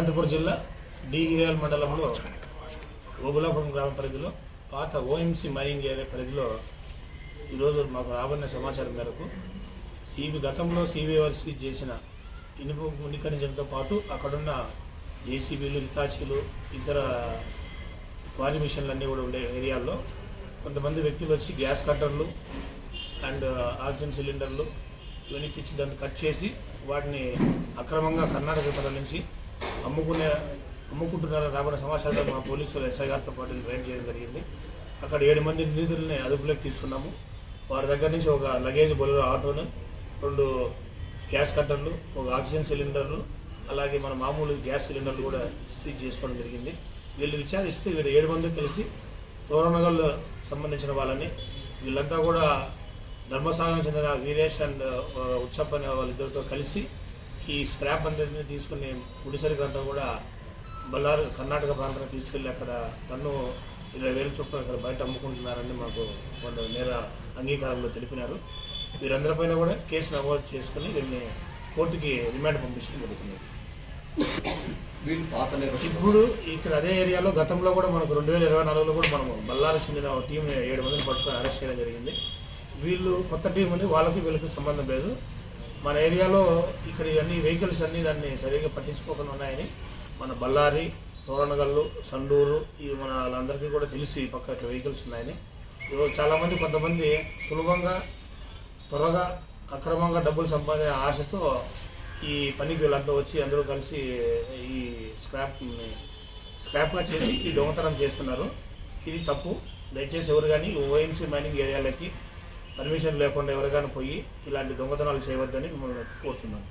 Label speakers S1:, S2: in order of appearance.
S1: అనంతపురం జిల్లా డిగిరియాల మండలంలో గోగులాపురం గ్రామ పరిధిలో పాత ఓఎంసీ మైనింగ్ ఏరియా పరిధిలో ఈరోజు మాకు రాబడిన సమాచారం మేరకు సిబి గతంలో సిబిఎవర్సి చేసిన ఇనుపు మునికరించడంతో పాటు అక్కడున్న జేసీబీలు హితాచీలు ఇతర క్వారీ మిషన్లు అన్నీ కూడా ఉండే ఏరియాల్లో కొంతమంది వ్యక్తులు వచ్చి గ్యాస్ కట్టర్లు అండ్ ఆక్సిజన్ సిలిండర్లు ఇవన్నీ తెచ్చి దాన్ని కట్ చేసి వాటిని అక్రమంగా కర్ణాటక తరలించి అమ్ముకునే అమ్ముకుంటున్నారని రాబడిన సమాచారం మా పోలీసులు ఎస్ఐ గారితో పాటు రైడ్ చేయడం జరిగింది. అక్కడ ఏడు మంది నిందితుల్ని అదుపులోకి తీసుకున్నాము. వారి దగ్గర నుంచి ఒక లగేజ్ బొలెరో ఆటోను రెండు గ్యాస్ కట్టర్లు ఒక ఆక్సిజన్ సిలిండర్లు అలాగే మన మామూలు గ్యాస్ సిలిండర్లు కూడా సీజ్ చేసుకోవడం జరిగింది. వీళ్ళు విచారిస్తే వీళ్ళు ఏడు మంది కలిసి తోరణగల్ సంబంధించిన వాళ్ళని వీళ్ళంతా కూడా ధర్మసాగరం చెందిన వీరేష్ అండ్ ఉచ్చప్ప అనే వాళ్ళిద్దరితో కలిసి ఈ స్క్రాప్ అందరినీ తీసుకుని గుడిసరికి అంతా కూడా బళ్ళారు కర్ణాటక ప్రాంతానికి తీసుకెళ్ళి అక్కడ టన్ను ఇరవై వేల చొప్పున అక్కడ బయట అమ్ముకుంటున్నారని మాకు వాళ్ళు నేర అంగీకారంలో తెలిపినారు. వీరందరిపైన కూడా కేసు నమోదు చేసుకుని వీళ్ళని కోర్టుకి రిమాండ్ పంపించడం
S2: నిర్వహణ
S1: ఇప్పుడు ఇక్కడ అదే ఏరియాలో గతంలో కూడా మనకు రెండు వేల ఇరవై నాలుగులో కూడా మనము బల్లారు చెందిన టీం ఏడు మందిని పట్టుకొని అరెస్ట్ చేయడం జరిగింది. వీళ్ళు కొత్త టీం ఉంది వాళ్ళకి వీళ్ళకి సంబంధం లేదు. మన ఏరియాలో ఇక్కడ అన్ని వెహికల్స్ అన్నీ దాన్ని సరిగ్గా పట్టించుకోకుండా ఉన్నాయని మన బళ్ళారి తోరణగల్లు సండూరు ఇవి మన వాళ్ళందరికీ కూడా తెలిసి పక్క ఇట్లా వెహికల్స్ ఉన్నాయని. చాలామంది కొంతమంది సులభంగా త్వరగా అక్రమంగా డబ్బులు సంపాదించే ఆశతో ఈ పనికి వీళ్ళంతా వచ్చి అందరూ కలిసి ఈ స్క్రాప్ని స్క్రాప్గా చేసి ఈ దొంగతనం చేస్తున్నారు. ఇది తప్పు. దయచేసి ఎవరు కానీ ఓఎంసీ మైనింగ్ ఏరియాలకి పర్మిషన్ లేకుండా ఎవరికైనా పోయి ఇలాంటి దొంగతనాలు చేయవద్దని మిమ్మల్ని కోరుతున్నాను.